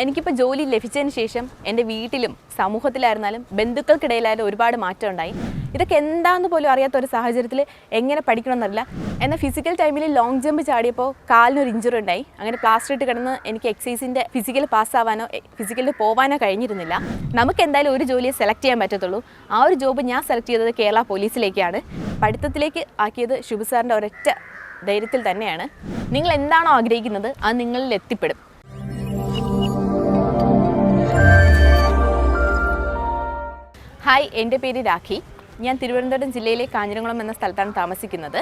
എനിക്കിപ്പോൾ ജോലി ലഭിച്ചതിന് ശേഷം എന്റെ വീട്ടിലും സമൂഹത്തിലായിരുന്നാലും ബന്ധുക്കൾക്കിടയിലായാലും ഒരുപാട് മാറ്റം ഉണ്ടായി ഇതൊക്കെ എന്താണെന്ന് പോലും അറിയാത്ത ഒരു സാഹചര്യത്തിൽ എങ്ങനെ പഠിക്കണമെന്നറിയില്ല എന്നാൽ ഫിസിക്കൽ ടൈമിൽ ലോങ് ജമ്പ് ചാടിയപ്പോൾ കാലിനൊരു ഇഞ്ചുറി ഉണ്ടായി. അങ്ങനെ പ്ലാസ്റ്റർ ഇട്ട് കിടന്ന് എനിക്ക് എക്സസൈസിന്റെ ഫിസിക്കൽ പാസ്സാവാനോ ഫിസിക്കലിൽ പോകാനോ കഴിഞ്ഞിരുന്നില്ല. നമുക്ക് എന്തായാലും ഒരു ജോലിയെ സെലക്ട് ചെയ്യാൻ പറ്റത്തുള്ളൂ. ആ ഒരു ജോബ് ഞാൻ സെലക്ട് ചെയ്തത് കേരള പോലീസിലേക്കാണ്. പഠിത്തത്തിലേക്ക് ആക്കിയത് ശുഭസാറിന്റെ ഒരൊറ്റ ധൈര്യത്തിൽ തന്നെയാണ്. നിങ്ങൾ എന്താണോ ആഗ്രഹിക്കുന്നത് അത് നിങ്ങളിൽ എത്തിപ്പെടും. ഹായ് എന്റെ പേര് രാഖി. ഞാൻ തിരുവനന്തപുരം ജില്ലയിലെ കാഞ്ഞിരംകുളം എന്ന സ്ഥലത്താണ് താമസിക്കുന്നത്.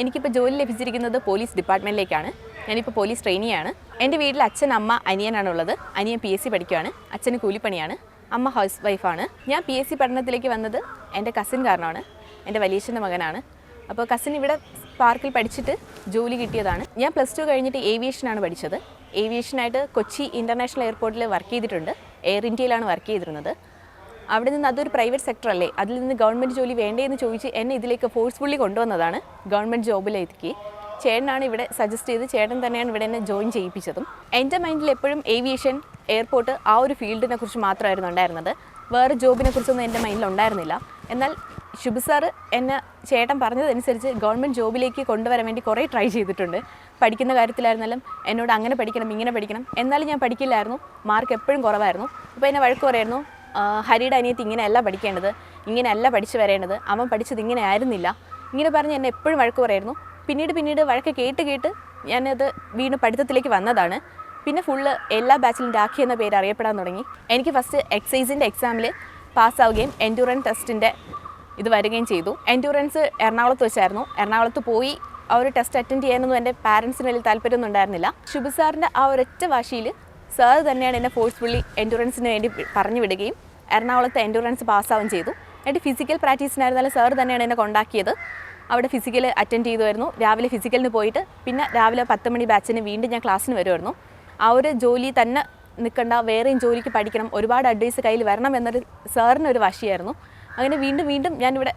എനിക്കിപ്പോൾ ജോലി ലഭിച്ചിരിക്കുന്നത് പോലീസ് ഡിപ്പാർട്ട്മെന്റിലേക്കാണ്. ഞാനിപ്പോൾ പോലീസ് ട്രെയിനിയാണ്. എന്റെ വീട്ടിൽ അച്ഛൻ അമ്മ അനിയനാണ് ഉള്ളത്. അനിയൻ പി എസ് സി പഠിക്കുകയാണ് അച്ഛന് കൂലിപ്പണിയാണ്. അമ്മ ഹൗസ് വൈഫാണ്. ഞാൻ പി എസ് സി പഠനത്തിലേക്ക് വന്നത് എന്റെ കസിൻ കാരണമാണ് എന്റെ വലിയച്ഛന്റെ മകനാണ്. അപ്പോൾ കസിൻ ഇവിടെ പാർക്കിൽ പഠിച്ചിട്ട് ജോലി കിട്ടിയതാണ്. ഞാൻ പ്ലസ് ടു കഴിഞ്ഞിട്ട് ഏവിയേഷനാണ് പഠിച്ചത്. ഏവിയേഷനായിട്ട് കൊച്ചി ഇന്റർനാഷണൽ എയർപോർട്ടിൽ വർക്ക് ചെയ്തിട്ടുണ്ട്. എയർ ഇന്ത്യയിലാണ് വർക്ക് ചെയ്തിരുന്നത്. അവിടെ നിന്ന് അതൊരു പ്രൈവറ്റ് സെക്ടർ അല്ലേ? അതിൽ നിന്ന് ഗവൺമെന്റ് ജോലി വേണ്ടേ എന്ന് ചോദിച്ച് എന്നെ ഇതിലേക്ക് ഫോഴ്സ്ഫുള്ളി കൊണ്ടുവന്നതാണ്. ഗവൺമെന്റ് ജോബിലേക്ക് ചേട്ടനാണ് ഇവിടെ സജസ്റ്റ് ചെയ്ത് ചേട്ടൻ തന്നെയാണ് ഇവിടെ എന്നെ ജോയിൻ ചെയ്യിപ്പിച്ചതും. എന്റെ മൈൻഡിൽ എപ്പോഴും ഏവിയേഷൻ എയർപോർട്ട് ആ ഒരു ഫീൽഡിനെ കുറിച്ച് മാത്രമായിരുന്നു ഉണ്ടായിരുന്നത്. വേറെ ജോബിനെ കുറിച്ചൊന്നും എന്റെ മൈൻഡിൽ ഉണ്ടായിരുന്നില്ല. എന്നാൽ ശുഭ സാറ് എന്നെ ചേട്ടൻ പറഞ്ഞതനുസരിച്ച് ഗവൺമെന്റ് ജോബിലേക്ക് കൊണ്ടുവരാൻ വേണ്ടി കുറേ ട്രൈ ചെയ്തിട്ടുണ്ട്. പഠിക്കുന്ന കാര്യത്തിലായിരുന്നാലും എന്നോട് അങ്ങനെ പഠിക്കണം ഇങ്ങനെ പഠിക്കണം. എന്നാലും ഞാൻ പഠിക്കില്ലായിരുന്നു. മാർക്ക് എപ്പോഴും കുറവായിരുന്നു. അപ്പോൾ എന്നെ വഴക്ക് പറയായിരുന്നു ഹരിയുടെ അനിയത്തി ഇങ്ങനെയല്ല പഠിക്കേണ്ടത് ഇങ്ങനെയല്ല പഠിച്ചു വരേണ്ടത് അവൻ പഠിച്ചത് ഇങ്ങനെ ആയിരുന്നില്ല. ഇങ്ങനെ പറഞ്ഞ് എന്നെ എപ്പോഴും വഴക്ക് പറയായിരുന്നു പിന്നീട് പിന്നീട് വഴക്ക് കേട്ട് കേട്ട് ഞാനത് വീണ്ടും പഠിത്തത്തിലേക്ക് വന്നതാണ്. പിന്നെ ഫുള്ള് എല്ലാ ബാച്ചിലും രാഖി എന്ന പേര് അറിയപ്പെടാൻ തുടങ്ങി. എനിക്ക് ഫസ്റ്റ് എക്സൈസിന്റെ എക്സാമിൽ പാസ്സാവുകയും എൻഡ്യൂറൻസ് ടെസ്റ്റിന്റെ ഇത് വരികയും ചെയ്തു. എൻഡ്യൂറൻസ് എറണാകുളത്ത് വെച്ചായിരുന്നു. എറണാകുളത്ത് പോയി ആ ഒരു ടെസ്റ്റ് അറ്റൻഡ് ചെയ്യാനൊന്നും എന്റെ പാരൻസിന് വലിയ താല്പര്യമൊന്നും ഉണ്ടായിരുന്നില്ല. ശുഭ സാറിന്റെ ആ ഒരൊറ്റ വാശിയിൽ സാർ തന്നെയാണ് എന്നെ ഫോഴ്സ്ഫുള്ളി എൻഡുറൻസിന് വേണ്ടി പറഞ്ഞു വിടുകയും എറണാകുളത്തെ എൻഡുറൻസ് പാസ്സാവുകയും ചെയ്തു. എന്നിട്ട് ഫിസിക്കൽ പ്രാക്ടീസിനായിരുന്നാലും സാർ തന്നെയാണ് എന്നെ കൊണ്ടാക്കിയത്. അവിടെ ഫിസിക്കൽ അറ്റൻഡ് ചെയ്തുമായിരുന്നു രാവിലെ ഫിസിക്കലിന് പോയിട്ട് പിന്നെ രാവിലെ പത്ത് മണി ബാച്ചിന് വീണ്ടും ഞാൻ ക്ലാസ്സിന് വരുമായിരുന്നു ആ ഒരു ജോലി തന്നെ നിൽക്കണ്ട വേറെയും ജോലിക്ക് പഠിക്കണം ഒരുപാട് അഡ്വൈസ് കയ്യിൽ വരണം എന്നൊരു സാറിനൊരു വശിയായിരുന്നു. അങ്ങനെ വീണ്ടും വീണ്ടും ഞാനിവിടെ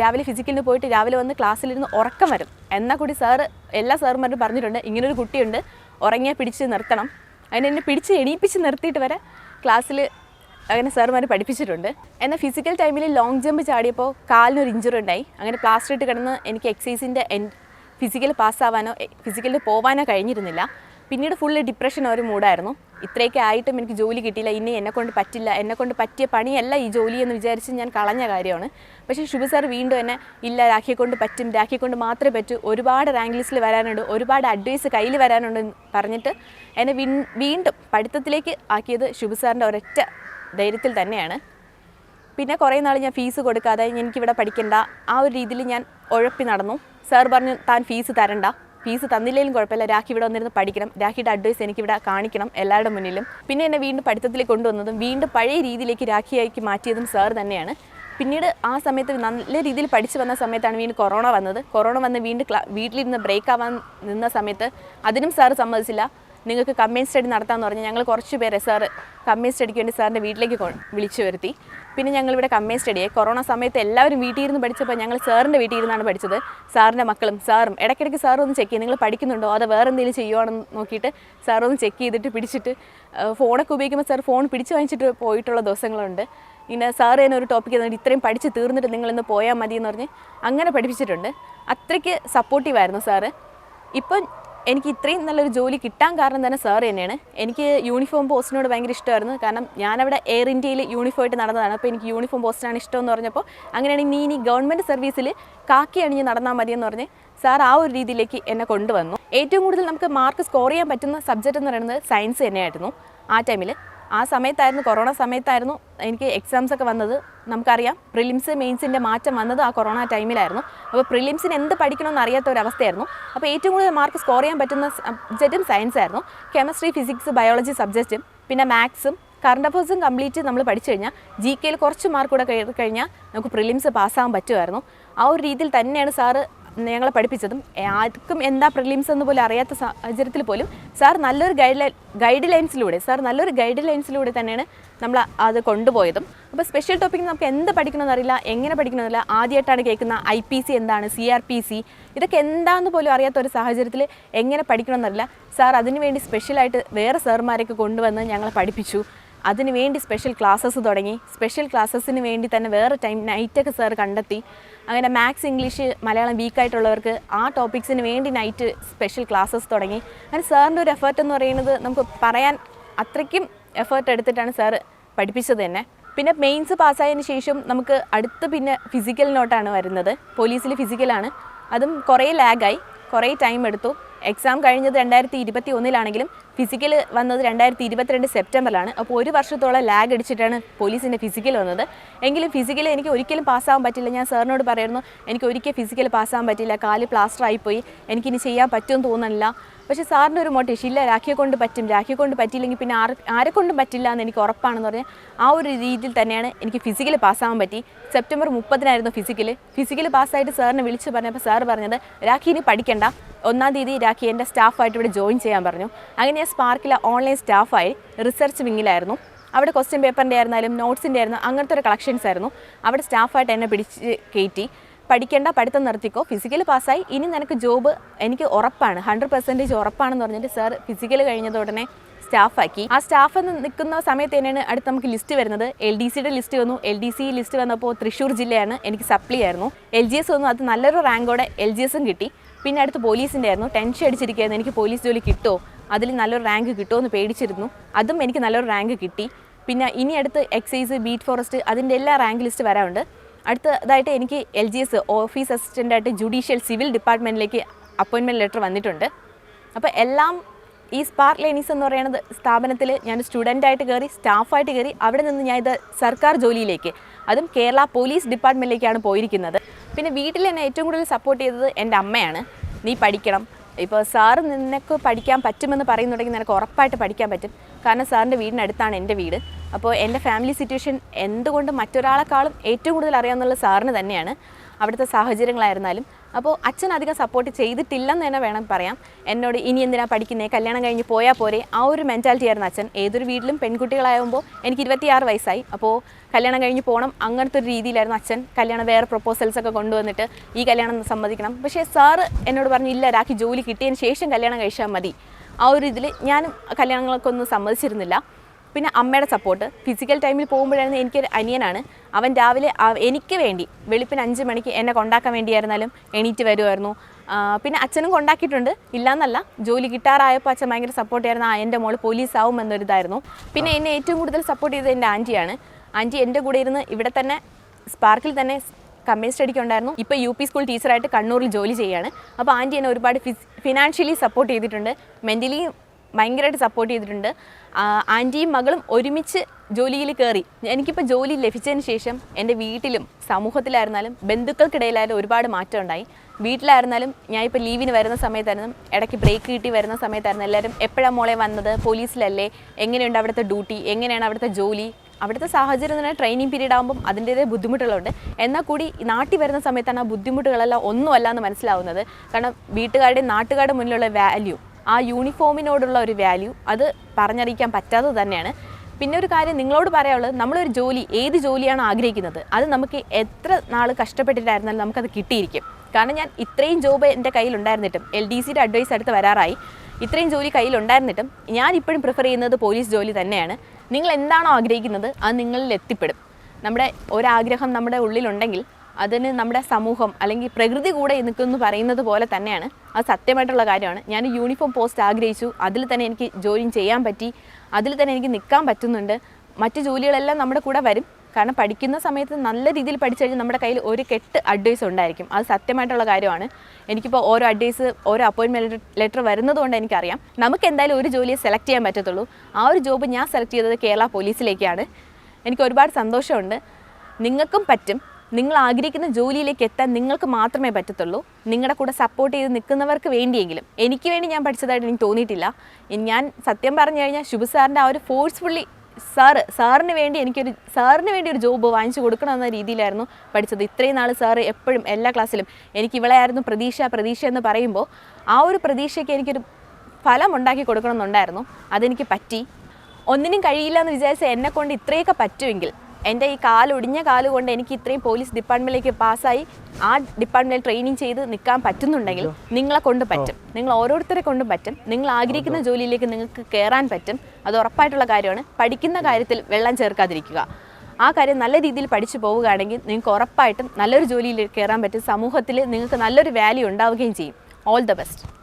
രാവിലെ ഫിസിക്കലിന് പോയിട്ട് രാവിലെ വന്ന് ക്ലാസ്സിലിരുന്ന് ഉറക്കം വരും. എന്നാൽ കൂടി സാറ് എല്ലാ സാറുമാരും പറഞ്ഞിട്ടുണ്ട് ഇങ്ങനൊരു കുട്ടിയുണ്ട് ഉറങ്ങിയാൽ പിടിച്ച് നിർത്തണം. അതിനെ എന്നെ പിടിച്ച് എണീപ്പിച്ച് നിർത്തിയിട്ട് വരെ ക്ലാസ്സിൽ അങ്ങനെ സാറുമാർ പഠിപ്പിച്ചിട്ടുണ്ട്. എന്നാൽ ഫിസിക്കൽ ടൈമിൽ ലോങ് ജമ്പ് ചാടിയപ്പോൾ കാലിനൊരു ഇഞ്ചുറി ഉണ്ടായി. അങ്ങനെ പ്ലാസ്റ്റർ ഇട്ട് കിടന്ന് എനിക്ക് എക്സസൈസിന്റെ ഫിസിക്കൽ പാസ്സാവാനോ ഫിസിക്കലിൽ പോവാനോ കഴിഞ്ഞിരുന്നില്ല. പിന്നീട് ഫുൾ ഡിപ്രഷൻ ഒരു മൂഡായിരുന്നു. ഇത്രയൊക്കെ ആയിട്ടും എനിക്ക് ജോലി കിട്ടിയില്ല. ഇനി എന്നെ കൊണ്ട് പറ്റില്ല. എന്നെ കൊണ്ട് പറ്റിയ പണിയല്ല ഈ ജോലി എന്ന് വിചാരിച്ച് ഞാൻ കളഞ്ഞ കാര്യമാണ്. പക്ഷേ ശുഭ സാർ വീണ്ടും എന്നെ ഇല്ല രാഖിയെ കൊണ്ട് പറ്റും. രാഖിയെ കൊണ്ട് മാത്രമേ പറ്റൂ. ഒരുപാട് റാങ്ക് ലിസ്റ്റിൽ വരാനുണ്ട്. ഒരുപാട് അഡ്വൈസ് കയ്യിൽ വരാനുണ്ട് പറഞ്ഞിട്ട് എന്നെ വീണ്ടും പഠിത്തത്തിലേക്ക് ആക്കിയത് ശുഭ സാറിന്റെ ഒരൊറ്റ ധൈര്യത്തിൽ തന്നെയാണ്. പിന്നെ കുറേ നാൾ ഞാൻ ഫീസ് കൊടുക്കാതെ എനിക്കിവിടെ പഠിക്കണ്ട ആ ഒരു രീതിയിൽ ഞാൻ ഉഴപ്പി നടന്നു. സാർ പറഞ്ഞു താൻ ഫീസ് തരണ്ട. ഫീസ് തന്നില്ലെങ്കിലും കുഴപ്പമില്ല. രാഖി ഇവിടെ വന്നിരുന്ന് പഠിക്കണം. രാഖിയുടെ അഡ്വൈസ് എനിക്കിവിടെ കാണിക്കണം എല്ലാവരുടെ മുന്നിലും. പിന്നെ എന്നെ വീണ്ടും പഠിത്തത്തിലേക്ക് കൊണ്ടുവന്നതും വീണ്ടും പഴയ രീതിയിലേക്ക് രാഖിയാക്കി മാറ്റിയതും സാർ തന്നെയാണ്. പിന്നീട് ആ സമയത്ത് നല്ല രീതിയിൽ പഠിച്ചു വന്ന സമയത്താണ് വീണ്ടും കൊറോണ വന്നത്. കൊറോണ വന്ന് വീണ്ടും വീട്ടിലിരുന്ന് ബ്രേക്ക് ആവാൻ നിന്ന സമയത്ത് അതിനും സാർ സമ്മതിച്ചില്ല. നിങ്ങൾക്ക് കമ്പൈൻ സ്റ്റഡി നടത്താമെന്ന് പറഞ്ഞ് ഞങ്ങൾ കുറച്ച് പേരെ സാർ കമ്പൈൻ സ്റ്റഡിക്ക് വേണ്ടി സാറിന്റെ വീട്ടിലേക്ക് വിളിച്ചു വരുത്തി. പിന്നെ ഞങ്ങളിവിടെ കമ്പൈൻ സ്റ്റഡിയെ. കൊറോണ സമയത്ത് എല്ലാവരും വീട്ടിൽ ഇരുന്ന് പഠിച്ചപ്പോൾ ഞങ്ങൾ സാറിന്റെ വീട്ടിൽ ഇരുന്നാണ് പഠിച്ചത്. സാറിന്റെ മക്കളും സാറും. ഇടയ്ക്കിടയ്ക്ക് സാർ ഒന്ന് ചെക്ക് ചെയ്യും. നിങ്ങൾ പഠിക്കുന്നുണ്ടോ? അതോ വേറെ എന്തെങ്കിലും ചെയ്യുവാണെന്ന് നോക്കിയിട്ട് സാറൊന്ന് ചെക്ക് ചെയ്തിട്ട് പിടിച്ചിട്ട് ഫോണൊക്കെ ഉപയോഗിക്കുമ്പോൾ സാർ ഫോൺ പിടിച്ച് വാങ്ങിച്ചിട്ട് പോയിട്ടുള്ള ദിവസങ്ങളുണ്ട്. ഇങ്ങനെ സാർ തന്നെ ഒരു ടോപ്പിക്ക് തന്നിട്ട് ഇത്രയും പഠിച്ച് തീർന്നിട്ട് നിങ്ങളിന്ന് പോയാൽ മതി എന്ന് പറഞ്ഞ് അങ്ങനെ പഠിപ്പിച്ചിട്ടുണ്ട്. അത്രയ്ക്ക് സപ്പോർട്ടീവായിരുന്നു സാറ്. ഇപ്പം എനിക്ക് ഇത്രയും നല്ലൊരു ജോലി കിട്ടാൻ കാരണം തന്നെ സാർ തന്നെയാണ്. എനിക്ക് യൂണിഫോം പോസ്റ്റിനോട് ഭയങ്കര ഇഷ്ടമായിരുന്നു. കാരണം ഞാനവിടെ എയർ ഇന്ത്യയിൽ യൂണിഫോം ആയിട്ട് നടന്നതാണ്. അപ്പോൾ എനിക്ക് യൂണിഫോം പോസ്റ്റാണ് ഇഷ്ടം എന്ന് പറഞ്ഞപ്പോൾ അങ്ങനെയാണെങ്കിൽ നീ ഇനി ഗവൺമെന്റ് സർവീസിൽ കാക്കി അണിഞ്ഞ് നടന്നാൽ മതിയെന്ന് പറഞ്ഞ് സാർ ആ ഒരു രീതിയിലേക്ക് എന്നെ കൊണ്ടുവന്നു. ഏറ്റവും കൂടുതൽ നമുക്ക് മാർക്ക് സ്കോർ ചെയ്യാൻ പറ്റുന്ന സബ്ജക്റ്റ് എന്ന് പറയുന്നത് സയൻസ് തന്നെയായിരുന്നു ആ ടൈമിൽ ആ സമയത്തായിരുന്നു കൊറോണ സമയത്തായിരുന്നു എനിക്ക് എക്സാംസ് ഒക്കെ വന്നത്. നമുക്കറിയാം പ്രിലിംസ് മെയിൻസിന്റെ മാറ്റം വന്നത് ആ കൊറോണ ടൈമിലായിരുന്നു അപ്പോൾ പ്രിലിംസിന് എന്ത് പഠിക്കണമെന്ന് അറിയാത്ത ഒരു അവസ്ഥയായിരുന്നു അപ്പോൾ ഏറ്റവും കൂടുതൽ മാർക്ക് സ്കോർ ചെയ്യാൻ പറ്റുന്ന സബ്ജക്റ്റും സയൻസ് ആയിരുന്നു. കെമിസ്ട്രി ഫിസിക്സ് ബയോളജി സബ്ജക്റ്റും പിന്നെ മാത്സും കറണ്ട് അഫേഴ്സും കംപ്ലീറ്റ് നമ്മൾ പഠിച്ചു കഴിഞ്ഞാൽ ജി കെയിൽ കുറച്ച് മാർക്ക് കൂടെ കഴിഞ്ഞാൽ നമുക്ക് പ്രിലിംസ് പാസ്സാകാൻ പറ്റുമായിരുന്നു. ആ ഒരു രീതിയിൽ തന്നെയാണ് സാറ് ഞങ്ങളെ പഠിപ്പിച്ചതും ആർക്കും എന്താ പ്രിലിംസ് എന്ന് പോലും അറിയാത്ത സാഹചര്യത്തിൽ പോലും സാർ നല്ലൊരു ഗൈഡ് ലൈൻ ഗൈഡ് ലൈൻസിലൂടെ സാർ നല്ലൊരു ഗൈഡ് ലൈൻസിലൂടെ തന്നെയാണ് നമ്മൾ അത് കൊണ്ടുപോയതും. അപ്പോൾ സ്പെഷ്യൽ ടോപ്പിക് നമുക്ക് എന്ത് പഠിക്കണമെന്ന് അറിയില്ല എങ്ങനെ പഠിക്കണമെന്നില്ല ആദ്യമായിട്ടാണ് കേൾക്കുന്ന ഐ പി സി എന്താണ് സി ആർ പി സി ഇതൊക്കെ എന്താണെന്ന് പോലും അറിയാത്ത ഒരു സാഹചര്യത്തിൽ എങ്ങനെ പഠിക്കണമെന്നറിയില്ല സാർ അതിനുവേണ്ടി സ്പെഷ്യലായിട്ട് വേറെ സാർമാരെയൊക്കെ കൊണ്ടുവന്ന് ഞങ്ങളെ പഠിപ്പിച്ചു. അതിന് വേണ്ടി സ്പെഷ്യൽ ക്ലാസ്സസ് തുടങ്ങി. സ്പെഷ്യൽ ക്ലാസ്സസിന് വേണ്ടി തന്നെ വേറെ ടൈം നൈറ്റൊക്കെ സാർ കണ്ടെത്തി. അങ്ങനെ മാത്സ് ഇംഗ്ലീഷ് മലയാളം വീക്കായിട്ടുള്ളവർക്ക് ആ ടോപ്പിക്സിന് വേണ്ടി നൈറ്റ് സ്പെഷ്യൽ ക്ലാസ്സസ് തുടങ്ങി. അങ്ങനെ സാറിന്റെ ഒരു എഫേർട്ട് എന്ന് പറയുന്നത് നമുക്ക് പറയാൻ അത്രയ്ക്കും എഫേർട്ട് എടുത്തിട്ടാണ് സാറ് പഠിപ്പിച്ചത് തന്നെ. പിന്നെ മെയിൻസ് പാസ്സായതിനു ശേഷം നമുക്ക് അടുത്ത് പിന്നെ ഫിസിക്കലിനോട്ടാണ് വരുന്നത്. പോലീസിൽ ഫിസിക്കലാണ് അതും കുറേ ലാഗായി കുറേ ടൈം എടുത്തു. എക്സാം കഴിഞ്ഞത് രണ്ടായിരത്തി ഇരുപത്തി ഒന്നിലാണെങ്കിലും ഫിസിക്കൽ വന്നത് രണ്ടായിരത്തി ഇരുപത്തിരണ്ട് സെപ്റ്റംബറിലാണ്. അപ്പോൾ ഒരു വർഷത്തോളം ലാഗ് അടിച്ചിട്ടാണ് പോലീസിന്റെ ഫിസിക്കൽ വന്നത്. എങ്കിലും ഫിസിക്കൽ എനിക്ക് ഒരിക്കലും പാസ്സാകാൻ പറ്റില്ല. ഞാൻ സാറിനോട് പറയുന്നു എനിക്ക് ഒരിക്കൽ ഫിസിക്കൽ പാസ്സാകാൻ പറ്റില്ല. കാൽ പ്ലാസ്റ്റർ ആയിപ്പോയി. എനിക്കിനി ചെയ്യാൻ പറ്റുമെന്ന് തോന്നുന്നില്ല പക്ഷേ സാറിന്റെ ഒരു മോട്ടിവേഷൻ ഇല്ല രാഖിയെ കൊണ്ട് പറ്റും. രാഖിയെ കൊണ്ട് പറ്റിയില്ലെങ്കിൽ പിന്നെ ആർ ആരെ കൊണ്ടും പറ്റില്ല എന്ന് എനിക്ക് ഉറപ്പാണെന്ന് പറഞ്ഞാൽ ആ ഒരു രീതിയിൽ തന്നെയാണ് എനിക്ക് ഫിസിക്കൽ പാസ്സാവാൻ പറ്റി. സെപ്റ്റംബർ മുപ്പതിനായിരുന്നു ഫിസിക്കൽ ഫിസിക്കൽ പാസ്സായിട്ട് സാറിനെ വിളിച്ച് പറഞ്ഞപ്പോൾ സാർ പറഞ്ഞത് രാഖി ഇനി പഠിക്കണ്ട. ഒന്നാം തീയതി രാഖി എന്റെ സ്റ്റാഫായിട്ട് ഇവിടെ ജോയിൻ ചെയ്യാൻ പറഞ്ഞു. അങ്ങനെ ഞാൻ സ്പാർക്കിലെ ഓൺലൈൻ സ്റ്റാഫായി റിസർച്ച് വിങ്ങിലായിരുന്നു അവിടെ ക്വസ്റ്റ്യൻ പേപ്പറിന്റെ ആയിരുന്നാലും നോട്ട്സിന്റെ ആയിരുന്നു അങ്ങനത്തെ ഒരു കളക്ഷൻസ് ആയിരുന്നു. അവിടെ സ്റ്റാഫായിട്ട് എന്നെ പിടിച്ച് കയറ്റി. പഠിക്കേണ്ട പഠിത്തം നിർത്തിക്കോ. ഫിസിക്കൽ പാസ്സായി ഇനി നിനക്ക് ജോബ് എനിക്ക് ഉറപ്പാണ്. ഹൺഡ്രഡ് പെർസെന്റേജ് ഉറപ്പാണെന്ന് പറഞ്ഞിട്ട് സാർ ഫിസിക്കൽ കഴിഞ്ഞത് ഉടനെ സ്റ്റാഫാക്കി ആ സ്റ്റാഫ് നിൽക്കുന്ന സമയത്ത് തന്നെയാണ് അടുത്ത് നമുക്ക് ലിസ്റ്റ് വരുന്നത്. എൽ ഡി സിയുടെ ലിസ്റ്റ് വന്നു. എൽ ഡി സി ലിസ്റ്റ് വന്നപ്പോൾ തൃശ്ശൂർ ജില്ലയാണ്. എനിക്ക് സപ്ലി ആയിരുന്നു. എൽ ജി എസ് വന്നു. അത് നല്ലൊരു റാങ്കോടെ എൽ ജി എസും കിട്ടി. പിന്നെ അടുത്ത് പോലീസിന്റെ ആയിരുന്നു. ടെൻഷൻ അടിച്ചിരിക്കുകയായിരുന്നു. എനിക്ക് പോലീസ് ജോലി കിട്ടുമോ അതിൽ നല്ലൊരു റാങ്ക് കിട്ടുമോ എന്ന് പേടിച്ചിരുന്നു. അതും എനിക്ക് നല്ലൊരു റാങ്ക് കിട്ടി. പിന്നെ ഇനി അടുത്ത് എക്സൈസ് ബീറ്റ് ഫോറസ്റ്റ് അതിന്റെ എല്ലാ റാങ്ക് ലിസ്റ്റ് വരാറുണ്ട്. അടുത്തതായിട്ട് എനിക്ക് എൽ ജി എസ് ഓഫീസ് അസിസ്റ്റന്റായിട്ട് ജുഡീഷ്യൽ സിവിൽ ഡിപ്പാർട്ട്മെന്റിലേക്ക് അപ്പോയിൻമെന്റ് ലെറ്റർ വന്നിട്ടുണ്ട്. അപ്പോൾ എല്ലാം ഈ സ്പാർക്ക് ലേണീസ് എന്ന് പറയുന്നത് സ്ഥാപനത്തിൽ ഞാൻ സ്റ്റുഡന്റായിട്ട് കയറി സ്റ്റാഫായിട്ട് കയറി അവിടെ നിന്ന് ഞാൻ ഇത് സർക്കാർ ജോലിയിലേക്ക് അതും കേരള പോലീസ് ഡിപ്പാർട്ട്മെന്റിലേക്കാണ് പോയിരിക്കുന്നത്. പിന്നെ വീട്ടിൽ എന്നെ ഏറ്റവും കൂടുതൽ സപ്പോർട്ട് ചെയ്തത് എന്റെ അമ്മയാണ്. നീ പഠിക്കണം. ഇപ്പോൾ സാറ് നിനക്ക് പഠിക്കാൻ പറ്റുമെന്ന് പറയുന്നുണ്ടെങ്കിൽ നിനക്ക് ഉറപ്പായിട്ട് പഠിക്കാൻ പറ്റും. കാരണം സാറിന്റെ വീടിനടുത്താണ് എന്റെ വീട്. അപ്പോൾ എന്റെ ഫാമിലി സിറ്റുവേഷൻ എന്തുകൊണ്ട് മറ്റൊരാളെക്കാളും ഏറ്റവും കൂടുതൽ അറിയാമെന്നുള്ള സാറിന് തന്നെയാണ്. അവിടുത്തെ സാഹചര്യങ്ങളായിരുന്നാലും. അപ്പോൾ അച്ഛൻ അധികം സപ്പോർട്ട് ചെയ്തിട്ടില്ലെന്ന് തന്നെ വേണം പറയാം. എന്നോട് ഇനി എന്തിനാ പഠിക്കുന്നത് കല്യാണം കഴിഞ്ഞ് പോയാൽ പോരെ? ആ ഒരു മെന്റാലിറ്റി ആയിരുന്നു അച്ഛൻ. ഏതൊരു വീട്ടിലും പെൺകുട്ടികളാകുമ്പോൾ എനിക്ക് ഇരുപത്തിയാറ് വയസ്സായി. അപ്പോൾ കല്യാണം കഴിഞ്ഞ് പോകണം അങ്ങനത്തെ ഒരു രീതിയിലായിരുന്നു അച്ഛൻ. കല്യാണം വേറെ പ്രപ്പോസൽസ് ഒക്കെ കൊണ്ടുവന്നിട്ട് ഈ കല്യാണം സമ്മതിക്കണം. പക്ഷേ സാറ് എന്നോട് പറഞ്ഞു ഇല്ല രാഖി ജോലി കിട്ടിയതിന് ശേഷം കല്യാണം കഴിച്ചാൽ മതി. ആ ഒരു ഇതിൽ ഞാനും കല്യാണങ്ങളൊക്കെ ഒന്നും സമ്മതിച്ചിരുന്നില്ല. പിന്നെ അമ്മയുടെ സപ്പോർട്ട് ഫിസിക്കൽ ടൈമിൽ പോകുമ്പോഴായിരുന്നു എനിക്കൊരു അനിയനാണ്. അവൻ രാവിലെ എനിക്ക് വേണ്ടി വെളുപ്പിന് അഞ്ച് മണിക്ക് എന്നെ കൊണ്ടാക്കാൻ വേണ്ടിയായിരുന്നാലും എണീറ്റ് വരുമായിരുന്നു പിന്നെ അച്ഛനും കൊണ്ടാക്കിയിട്ടുണ്ട്. ഇല്ലയെന്നല്ല ജോലി കിട്ടാറായപ്പോൾ അച്ഛൻ ഭയങ്കര സപ്പോർട്ട് ആയിരുന്നു. ആ എന്റെ മോൾ പോലീസ് ആവും എന്നൊരിതായിരുന്നു. പിന്നെ എന്നെ ഏറ്റവും കൂടുതൽ സപ്പോർട്ട് ചെയ്തത് എന്റെ ആന്റിയാണ്. ആന്റി എന്റെ കൂടെ ഇരുന്ന് ഇവിടെ തന്നെ സ്പാർക്കിൽ തന്നെ കമ്പനി സ്റ്റഡിക്ക് ഉണ്ടായിരുന്നു. ഇപ്പോൾ യു പി സ്കൂൾ ടീച്ചറായിട്ട് കണ്ണൂരിൽ ജോലി ചെയ്യാണ്. അപ്പോൾ ആന്റി എന്നെ ഒരുപാട് ഫിനാൻഷ്യലി സപ്പോർട്ട് ചെയ്തിട്ടുണ്ട്. മെന്റലി ഭയങ്കരമായിട്ട് സപ്പോർട്ട് ചെയ്തിട്ടുണ്ട്. ആന്റിയും മകളും ഒരുമിച്ച് ജോലിയിൽ കയറി എനിക്കിപ്പോൾ ജോലി ലഭിച്ചതിന് ശേഷം എന്റെ വീട്ടിലും സമൂഹത്തിലായിരുന്നാലും ബന്ധുക്കൾക്കിടയിലായാലും ഒരുപാട് മാറ്റം ഉണ്ടായി. വീട്ടിലായിരുന്നാലും ഞാൻ ഇപ്പോൾ ലീവിന് വരുന്ന സമയത്തായിരുന്നു ഇടയ്ക്ക് ബ്രേക്ക് കിട്ടി വരുന്ന സമയത്തായിരുന്നു. എല്ലാവരും എപ്പോഴാണ് മോളെ വന്നത്? പോലീസിലല്ലേ? എങ്ങനെയുണ്ട് അവിടുത്തെ ഡ്യൂട്ടി എങ്ങനെയാണ് അവിടുത്തെ ജോലി? അവിടുത്തെ സാഹചര്യം തന്നെ ട്രെയിനിങ് പീരീഡ് ആകുമ്പം അതിന്റേതായ ബുദ്ധിമുട്ടുകളുണ്ട്. എന്നാൽ കൂടി നാട്ടിൽ വരുന്ന സമയത്താണ് ആ ബുദ്ധിമുട്ടുകളെല്ലാം ഒന്നുമല്ല എന്ന് മനസ്സിലാവുന്നത്. കാരണം വീട്ടുകാരുടെയും നാട്ടുകാരുടെ മുന്നിലുള്ള വാല്യൂ ആ യൂണിഫോമിനോടുള്ള ഒരു വാല്യൂ അത് പറഞ്ഞറിയിക്കാൻ പറ്റാത്തത് തന്നെയാണ്. പിന്നെ ഒരു കാര്യം നിങ്ങളോട് പറയാനുള്ളത് നമ്മളൊരു ജോലി ഏത് ജോലിയാണ് ആഗ്രഹിക്കുന്നത്? അത് നമുക്ക് എത്ര നാൾ കഷ്ടപ്പെട്ടിട്ടായിരുന്നാലും നമുക്കത് കിട്ടിയിരിക്കും. കാരണം ഞാൻ ഇത്രയും ജോബ് എന്റെ കയ്യിലുണ്ടായിരുന്നിട്ടും എൽ ഡി സിയുടെ അഡ്വൈസ് അടുത്ത് വരാറായി. ഇത്രയും ജോലി കയ്യിലുണ്ടായിരുന്നിട്ടും ഞാൻ ഇപ്പോഴും പ്രിഫർ ചെയ്യുന്നത് പോലീസ് ജോലി തന്നെയാണ്. നിങ്ങൾ എന്താണോ ആഗ്രഹിക്കുന്നത് അത് നിങ്ങളിൽ എത്തിപ്പെടും. നമ്മുടെ ഒരാഗ്രഹം നമ്മുടെ ഉള്ളിലുണ്ടെങ്കിൽ അതിന് നമ്മുടെ സമൂഹം അല്ലെങ്കിൽ പ്രകൃതി കൂടെ നിൽക്കുമെന്ന് പറയുന്നത് പോലെ തന്നെയാണ്. അത് സത്യമായിട്ടുള്ള കാര്യമാണ്. ഞാൻ യൂണിഫോം പോസ്റ്റ് ആഗ്രഹിച്ചു. അതിൽ തന്നെ എനിക്ക് ജോയിൻ ചെയ്യാൻ പറ്റി. അതിൽ തന്നെ എനിക്ക് നിൽക്കാൻ പറ്റുന്നുണ്ട്. മറ്റ് ജോലികളെല്ലാം നമ്മുടെ കൂടെ വരും. കാരണം പഠിക്കുന്ന സമയത്ത് നല്ല രീതിയിൽ പഠിച്ചു കഴിഞ്ഞാൽ നമ്മുടെ കയ്യിൽ ഒരു കെട്ട് അഡ്വൈസ് ഉണ്ടായിരിക്കും. അത് സത്യമായിട്ടുള്ള കാര്യമാണ്. എനിക്കിപ്പോൾ ഓരോ അഡ്വൈസ് ഓരോ അപ്പോയിൻമെന്റ് ലെറ്റർ വരുന്നതുകൊണ്ട് എനിക്കറിയാം. നമുക്ക് എന്തായാലും ഒരു ജോലിയെ സെലക്ട് ചെയ്യാൻ പറ്റത്തുള്ളൂ. ആ ഒരു ജോബ് ഞാൻ സെലക്ട് ചെയ്തത് കേരള പോലീസിലേക്കാണ്. എനിക്ക് ഒരുപാട് സന്തോഷമുണ്ട്. നിങ്ങൾക്കും പറ്റും. നിങ്ങൾ ആഗ്രഹിക്കുന്ന ജോലിയിലേക്ക് എത്താൻ നിങ്ങൾക്ക് മാത്രമേ പറ്റത്തുള്ളൂ. നിങ്ങളുടെ കൂടെ സപ്പോർട്ട് ചെയ്ത് നിൽക്കുന്നവർക്ക് വേണ്ടിയെങ്കിലും. എനിക്ക് വേണ്ടി ഞാൻ പഠിച്ചതായിട്ട് എനിക്ക് തോന്നിയിട്ടില്ല. ഞാൻ സത്യം പറഞ്ഞു കഴിഞ്ഞാൽ ശുഭസാറിന്റെ ആ ഒരു ഫോഴ്സ്ഫുള്ളി സാറ് സാറിന് വേണ്ടി എനിക്കൊരു സാറിന് വേണ്ടി ഒരു ജോബ് വാങ്ങിച്ചു കൊടുക്കണം എന്ന രീതിയിലായിരുന്നു പഠിച്ചത്. ഇത്രയും നാൾ സാറ് എപ്പോഴും എല്ലാ ക്ലാസ്സിലും എനിക്ക് ഇവളായിരുന്നു പ്രതീക്ഷ പ്രതീക്ഷ എന്ന് പറയുമ്പോൾ ആ ഒരു പ്രതീക്ഷയ്ക്ക് എനിക്കൊരു ഫലം ഉണ്ടാക്കി കൊടുക്കണം എന്നുണ്ടായിരുന്നു. അതെനിക്ക് പറ്റി. ഒന്നിനും കഴിയില്ല എന്ന് വിചാരിച്ച എന്നെ കൊണ്ട് ഇത്രയൊക്കെ പറ്റുമെങ്കിൽ എന്റെ ഈ കാലൊടിഞ്ഞ കാൽ കൊണ്ട് എനിക്ക് ഇത്രയും പോലീസ് ഡിപ്പാർട്ട്മെന്റിലേക്ക് പാസ്സായി ആ ഡിപ്പാർട്ട്മെന്റിൽ ട്രെയിനിങ് ചെയ്ത് നിൽക്കാൻ പറ്റുന്നുണ്ടെങ്കിൽ നിങ്ങളെ കൊണ്ട് പറ്റും. നിങ്ങൾ ഓരോരുത്തരെ കൊണ്ടും പറ്റും. നിങ്ങൾ ആഗ്രഹിക്കുന്ന ജോലിയിലേക്ക് നിങ്ങൾക്ക് കയറാൻ പറ്റും. അത് ഉറപ്പായിട്ടുള്ള കാര്യമാണ്. പഠിക്കുന്ന കാര്യത്തിൽ വെള്ളം ചേർക്കാതിരിക്കുക. ആ കാര്യം നല്ല രീതിയിൽ പഠിച്ചു പോവുകയാണെങ്കിൽ നിങ്ങൾക്ക് ഉറപ്പായിട്ടും നല്ലൊരു ജോലിയിൽ കയറാൻ പറ്റും. സമൂഹത്തിൽ നിങ്ങൾക്ക് നല്ലൊരു വാല്യൂ ഉണ്ടാവുകയും ചെയ്യും. All the best